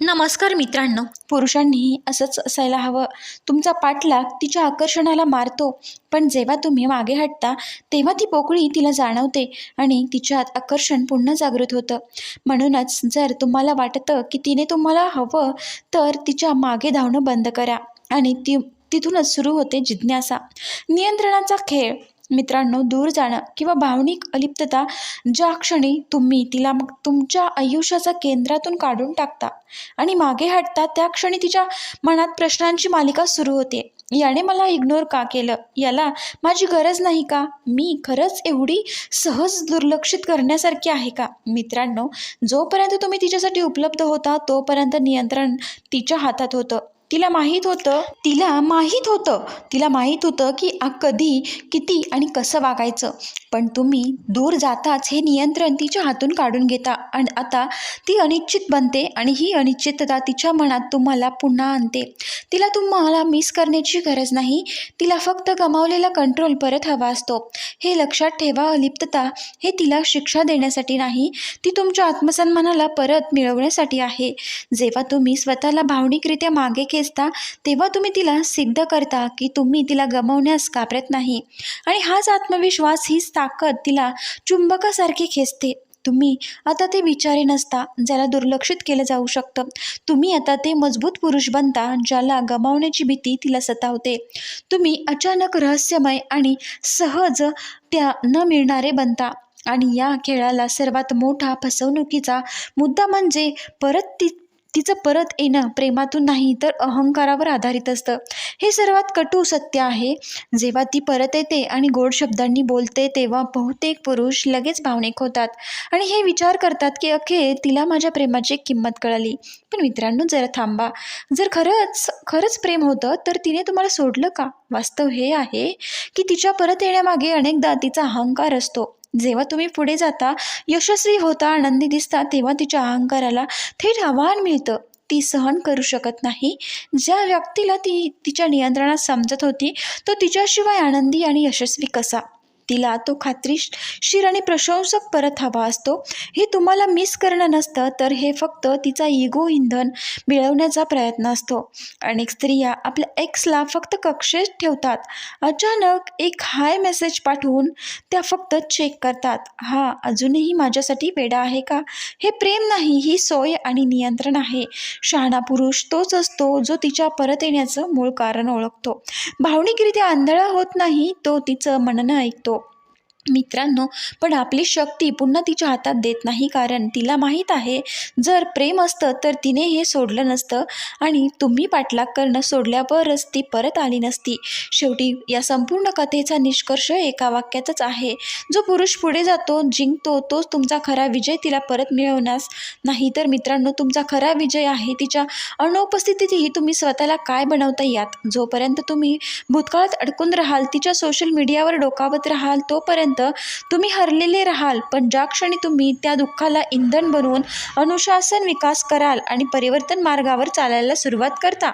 नमस्कार मित्रांनो पुरुषांनीही असंच असायला हवं. तुमचा पाठलाग तिच्या आकर्षणाला मारतो पण जेव्हा तुम्ही मागे हटता तेव्हा ती पोकळी तिला जाणवते आणि तिच्यात आकर्षण पुन्हा जागृत होतं. म्हणूनच जर तुम्हाला वाटतं की तिने तुम्हाला हवं तर तिच्यामागे धावणं बंद करा आणि ती तिथूनच सुरू होते जिज्ञासा. नियंत्रणाचा खेळ. मित्रांनो दूर जाणं किंवा भावनिक अलिप्तता ज्या क्षणी तुम्ही तिला मग तुमच्या आयुष्याच्या केंद्रातून काढून टाकता आणि मागे हटता त्या क्षणी तिच्या मनात प्रश्नांची मालिका सुरू होते. याने मला इग्नोर का केलं? याला माझी गरज नाही का? मी खरंच एवढी सहज दुर्लक्षित करण्यासारखी आहे का? मित्रांनो जोपर्यंत तुम्ही तिच्यासाठी उपलब्ध होता तोपर्यंत नियंत्रण तिच्या हातात होतं. तिला माहीत होतं तिला माहीत होतं तिला माहीत होतं की आ कधी किती आणि कसं वागायचं. पण तुम्ही दूर जाताच हे नियंत्रण तिच्या हातून काढून घेता आणि आता ती अनिश्चित बनते आणि ही अनिश्चितता तिच्या मनात तुम्हाला पुन्हा आणते. तिला तुम्हाला मिस करण्याची गरज नाही. तिला फक्त गमावलेला कंट्रोल परत हवा असतो. हे लक्षात ठेवा अलिप्तता हे तिला शिक्षा देण्यासाठी नाही. ती तुमच्या आत्मसन्मानाला परत मिळवण्यासाठी आहे. जेव्हा तुम्ही स्वतःला भावनिकरित्या मागे असता तेव्हा तुम्ही तिला सिद्ध करता की तुम्ही तिला गमावण्यास घाबरत नाही. आणि हाच आत्मविश्वास हीच ताकद तिला चुंबकासारखी खेचते. तुम्ही आता ते विचारी नसता ज्याला दुर्लक्षित केलं जाऊ शकतं. तुम्ही आता ते मजबूत पुरुष बनता ज्याला गमावण्याची भीती तिला सतावते. तुम्ही अचानक रहस्यमय आणि सहज त्या न मिळणारे बनता. आणि या खेळाला सर्वात मोठा फसवणुकीचा मुद्दा म्हणजे परत ती तिचं परत येणं प्रेमातून नाही तर अहंकारावर आधारित असतं. हे सर्वात कटू सत्य आहे. जेव्हा ती परत येते आणि गोड शब्दांनी बोलते तेव्हा बहुतेक पुरुष लगेच भावनिक होतात. आणि हे विचार करतात की अखेर तिला माझ्या प्रेमाची किंमत कळाली. पण मित्रांनो जरा थांबा. जर खरंच खरंच प्रेम होतं तर तिने तुम्हाला सोडलं का? वास्तव हे आहे की तिच्या परत येण्यामागे अनेकदा तिचा अहंकार असतो. जेव्हा तुम्ही पुढे जाता यशस्वी होता आनंदी दिसता तेव्हा तिच्या अहंकाराला थेट आव्हान मिळतं. ती सहन करू शकत नाही. ज्या व्यक्तीला ती तिच्या नियंत्रणात समजत होती तो तिच्याशिवाय आनंदी आणि यशस्वी कसा? तिला तो खात्रीशीर आणि प्रशंसक परत हवा असतो. हे तुम्हाला मिस करणं नसतं तर हे फक्त तिचा इगो इंधन मिळवण्याचा प्रयत्न असतो. अनेक स्त्रिया आपल्या एक्सला फक्त कक्षेत ठेवतात. अचानक एक हाय मेसेज पाठवून त्या फक्त चेक करतात. हा अजूनही माझ्यासाठी वेडा आहे का? हे प्रेम नाही ही सोय आणि नियंत्रण आहे. शहाणा पुरुष तोच असतो जो तिच्या परत येण्याचं मूळ कारण ओळखतो. भावनिकरित्या आंधळा होत नाही तो तिचं म्हणणं ऐकतो. मित्रांनो पण आपली शक्ती पुन्हा तिच्या हातात देत नाही कारण तिला माहीत आहे जर प्रेम असतं तर तिने हे सोडलं नसतं आणि तुम्ही पाठलाग करणं सोडल्यावरच ती परत आली नसती. शेवटी या संपूर्ण कथेचा निष्कर्ष एका वाक्यातच आहे. जो पुरुष पुढे जातो जिंकतो तोच तुमचा खरा विजय तिला परत मिळवण्यास. नाही तर मित्रांनो तुमचा खरा विजय आहे तिच्या अनुपस्थितीतही तुम्ही स्वतःला काय बनवता यात? जोपर्यंत तुम्ही भूतकाळात अडकून राहाल तिच्या सोशल मीडियावर डोकावत राहाल तोपर्यंत तुम्ही हरलेले राहाल पण ज्या क्षणी तुम्ही त्या दुःखाला इंधन बनवून अनुशासन विकास कराल आणि परिवर्तन मार्गावर चालायला सुरुवात करता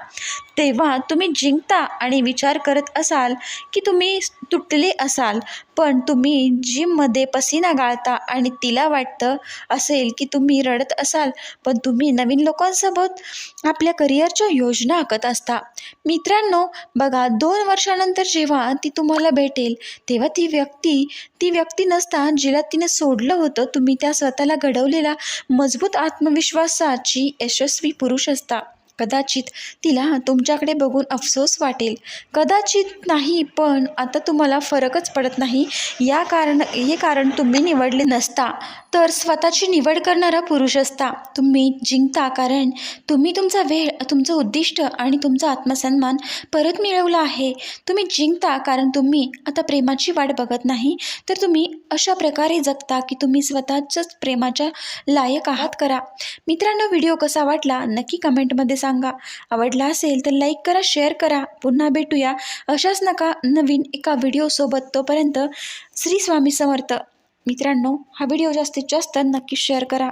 तेव्हा तुम्ही जिंकता आणि विचार करत असाल की तुम्ही तुटले असाल. पण तुम्ही जिममध्ये पसीना गाळता आणि तिला वाटतं असेल की तुम्ही रडत असाल पण तुम्ही नवीन लोकांसोबत आपल्या करिअरच्या योजना आखत असता. मित्रांनो बघा दोन वर्षानंतर जेव्हा ती तुम्हाला भेटेल तेव्हा ती व्यक्ती ती व्यक्ती नसता जिला तिने सोडलं होतं तुम्ही त्या स्वतःला घडवलेला मजबूत आत्मविश्वासाची यशस्वी पुरुष असता. कदाचित तिला तुमच्याकडे बघून अफसोस वाटेल. कदाचित नाही पण आता तुम्हाला फरकच पडत नाही. या कारण हे कारण तुम्ही निवडले नसता. तर स्वतःची निवड करणारा पुरुष असता. तुम्ही जिंकता कारण तुम्ही तुमचा वेळ तुमचं उद्दिष्ट आणि तुमचा आत्मसन्मान परत मिळवला आहे. तुम्ही जिंकता कारण तुम्ही आता प्रेमाची वाट बघत नाही. तर तुम्ही अशा प्रकारे जगता की तुम्ही स्वतःच्याच प्रेमाच्या लायक आहात करा. मित्रांनो व्हिडिओ कसा वाटला नक्की कमेंटमध्ये सांगा. आवडला असेल तर लाईक करा शेअर करा. पुन्हा भेटूया. अशाच नका नवीन एका व्हिडिओसोबत तोपर्यंत श्री स्वामी समर्थ. मित्रांनो हा व्हिडिओ जास्तीत जास्त नक्की शेअर करा.